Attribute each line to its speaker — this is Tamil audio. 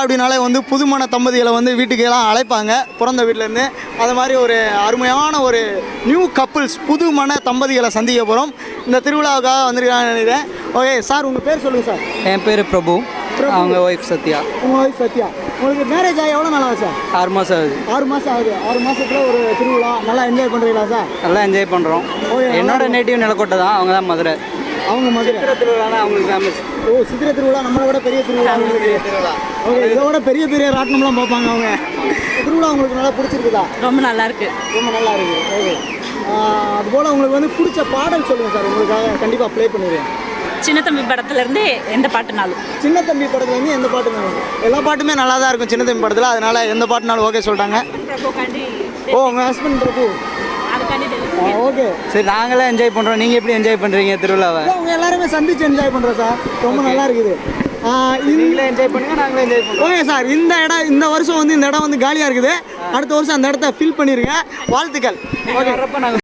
Speaker 1: அப்படின்னாலே வந்து புதுமண தம்பதிகளை வந்து வீட்டுக்கு எல்லாம் அழைப்பாங்க பிறந்த வீட்டிலேருந்து. அது மாதிரி ஒரு அருமையான ஒரு நியூ கப்புள்ஸ் புதுமண தம்பதிகளை சந்திக்க போகிறோம் இந்த திருவிழாவுக்காக வந்திருக்காங்கன்னு நினைக்கிறேன். ஓகே சார் உங்கள் பேர் சொல்லுங்கள் சார்
Speaker 2: என் பேர் பிரபு. அவங்க ஒய்ஃப் சத்யா.
Speaker 1: உங்கள் ஒய்ஃப் சத்யா. உங்களுக்கு மேரேஜ் ஆகி எவ்வளோ நாள் ஆகுது சார்
Speaker 2: ஆறு மாதம் ஆகுது.
Speaker 1: ஆறு மாதம் ஆகுது. ஆறு மாதத்தில் ஒரு திருவிழா. நல்லா என்ஜாய் பண்ணுறீங்களா சார்
Speaker 2: நல்லா என்ஜாய் பண்ணுறோம் என்னோட நேட்டிவ் நிலக்கோட்டை தான். அவங்க தான் மதுரை.
Speaker 1: அவங்க மதுரை.
Speaker 2: திருவிழா தான் அவங்களுக்கு ஃபேமஸ்
Speaker 1: ஓ சித்திரை திருவிழா நம்மளை விட பெரிய திருவிழா உங்களுக்கு ஓகே இதை விட பெரிய பெரிய ராட்டினம்லாம் பார்ப்பாங்க அவங்க. திருவிழா உங்களுக்கு நல்லா பிடிச்சிருக்குதா?
Speaker 3: ரொம்ப நல்லா இருக்கு.
Speaker 1: ரொம்ப நல்லா இருக்கு. ஓகே. அதுபோல் உங்களுக்கு வந்து பிடிச்ச பாடல் சொல்லுங்கள் சார். உங்களுக்காக கண்டிப்பாக ப்ளே பண்ணிடுவேன்
Speaker 3: சின்ன தம்பி படத்துல இருந்து எந்த பாட்டுனாலும்
Speaker 1: சின்ன தம்பி படத்துல வந்து எந்த பாட்டு வேணும் எல்லா பாட்டுமே நல்லா தான் இருக்கும். சின்ன தம்பி படத்தில் அதனால எந்த பாட்டுனாலும் ஓகே சொல்லிட்டாங்க ஓ உங்கள் ஹஸ்பண்ட் பிரபு. ஓகே.
Speaker 2: சரி நாங்களே என்ஜாய் பண்ணுறோம் நீங்கள் எப்படி என்ஜாய் பண்ணுறீங்க திருவிழாவை?
Speaker 1: அவங்க எல்லாருமே சந்திச்சு என்ஜாய் பண்ணுறோம் சார் ரொம்ப நல்லா இருக்குது.
Speaker 2: நீங்களே என்ஜாய் பண்ணுங்க நாங்களே என்ஜாய்
Speaker 1: ஓகே சார் இந்த இடம் இந்த வருஷம் வந்து இந்த இடம் வந்து காலியாக இருக்குது. அடுத்த வருஷம் அந்த இடத்த ஃபில் பண்ணிருங்க. வாழ்த்துக்கள். ஓகே